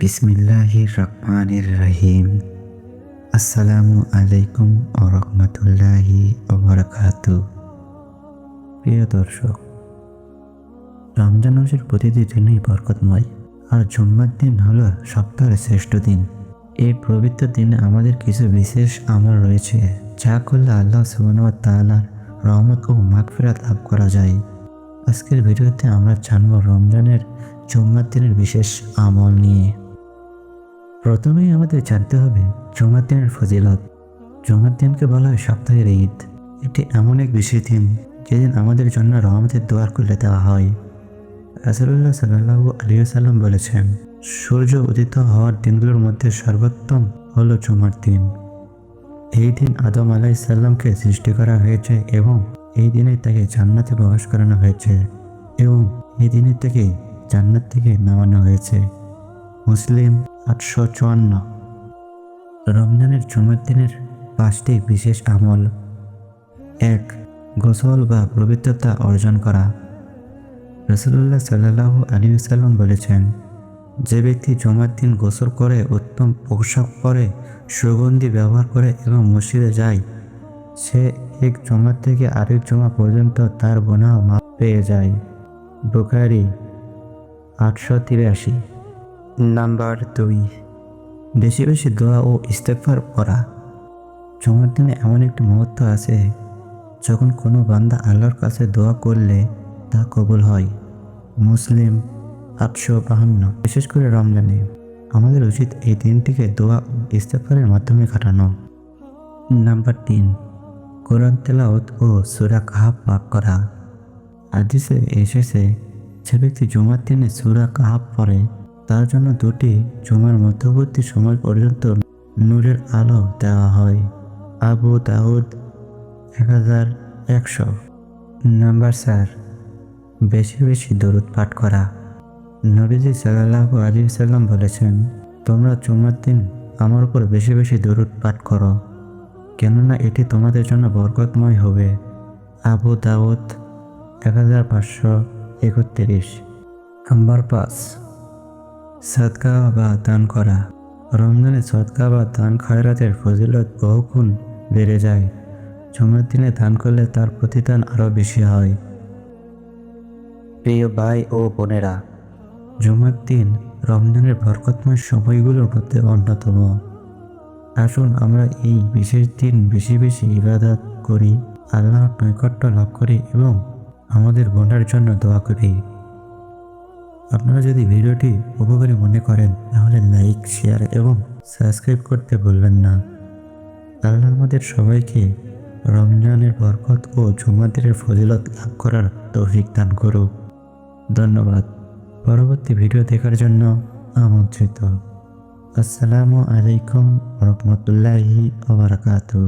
বিসমিল্লাহির রহমানির রহিম। আসসালামু আলাইকুম ও রহমতুল্লাহি প্রিয় দর্শক, রমজান মাসের প্রতিটি দিনই বরকতময়। আর জুম্মার দিন হলো সপ্তাহের শ্রেষ্ঠ দিন। এই পবিত্র দিনে আমাদের কিছু বিশেষ আমল রয়েছে, যা করলে আল্লাহ সুবাহ তাআলার রহমত ও মাগফিরাত লাভ করা যায়। আজকের ভিডিওতে আমরা জানব রমজানের জুম্মার দিনের বিশেষ আমল নিয়ে। প্রথমেই আমাদের জানতে হবে জুমার দিনের ফজিলত। জুমার দিনকে বলা হয় সপ্তাহের ঈদ। এটি এমন এক বিশেষ দিন যেদিন আমাদের জন্য রহমতের দোয়ার খুলে দেওয়া হয়। রাসুল্লাহ সাল্লাহু আলিয়া সাল্লাম বলেছেন, সূর্য উদিত হওয়ার দিনগুলোর মধ্যে সর্বোত্তম হল জুমার দিন। এই দিন আদম আলাই সাল্লামকে সৃষ্টি করা হয়েছে এবং এই দিনে তাকে জান্নাতে প্রবেশ করানো হয়েছে এবং এই দিনের থেকে জান্নাত থেকে নামানো হয়েছে। মুসলিম আটশো চুয়ান্ন। রমজানের জুমার দিনের পাঁচটি বিশেষ আমল। এক, গোসল বা পবিত্রতা অর্জন করা। রসুল্লাহ সাল্লাহ আলী সাল্লাম বলেছেন, যে ব্যক্তি জমার দিন গোসল করে, উত্তম পোশাক পরে, সুগন্ধি ব্যবহার করে এবং মসজিদে যায়, সে এক জমা থেকে আরেক জমা পর্যন্ত তার বোনা মাপ পেয়ে যায়। বুখারি আটশো তিরাশি। নাম্বার দুই। বেশি বেশি দোয়া ও ইস্তেফার করা জমার দিনে এমন একটি মুহূর্ত আছে, যখন কোনো বান্দা আল্লাহর কাছে দোয়া করলে তা কবুল হয়। মুসলিম আটশো বাহান্ন। বিশেষ করে রমজানে আমাদের উচিত এই দিনটিকে দোয়া ও ইস্তেফারের মাধ্যমে কাটানো। নাম্বার তিন, কোরআন তেলাওত ও সুরা কাহাব পাক করা। হাদিসে এসেছে, যে ব্যক্তি জুমার দিনে সুরা কাহাব পড়ে তার জন্য দুটি জুমার মধ্যবর্তী সময় পর্যন্ত নূরের আলো দেওয়া হয়। আবু দাউদ এক হাজার একশো। নাম্বার চার, বেশি বেশি দরুদ পাঠ করা। নবীজি সাল্লাহ আলী সাল্লাম বলেছেন, তোমরা জুমার দিন আমার উপর বেশি বেশি দরুদ পাঠ করো, কেননা এটি তোমাদের জন্য বরকতময় হবে। আবু দাউদ এক হাজার পাঁচশো একত্রিশ। নাম্বার পাঁচ সদকা বা দান করা। রমজানে সদকা বা দান খয়রাতের ফজিলত বহুগুণ বেড়ে যায়। জুমার দিনে দান করলে তার প্রতিদান আরও বেশি হয়। প্রিয় ভাই ও বোনেরা, জুমার দিন রমজানের বরকতময় সময়গুলোর মধ্যে অন্যতম। আসুন আমরা এই বিশেষ দিন বেশি বেশি ইবাদত করি, আল্লাহর নৈকট্য লাভ করি এবং আমাদের বোনের জন্য দোয়া করি। আপনারা যদি ভিডিওটি উপকারী মনে করেন, তাহলে লাইক শেয়ার এবং সাবস্ক্রাইব করতে ভুলবেন না। আল্লাহ আমাদের সবাইকে রমজানের বরকত ও জুমাদের ফজিলত লাভ করার তৌফিক দান করুক। ধন্যবাদ। পরবর্তী ভিডিও দেখার জন্য আমন্ত্রিত। আসসালামু আলাইকুম রহমতুল্লাহি ওবরাকাতু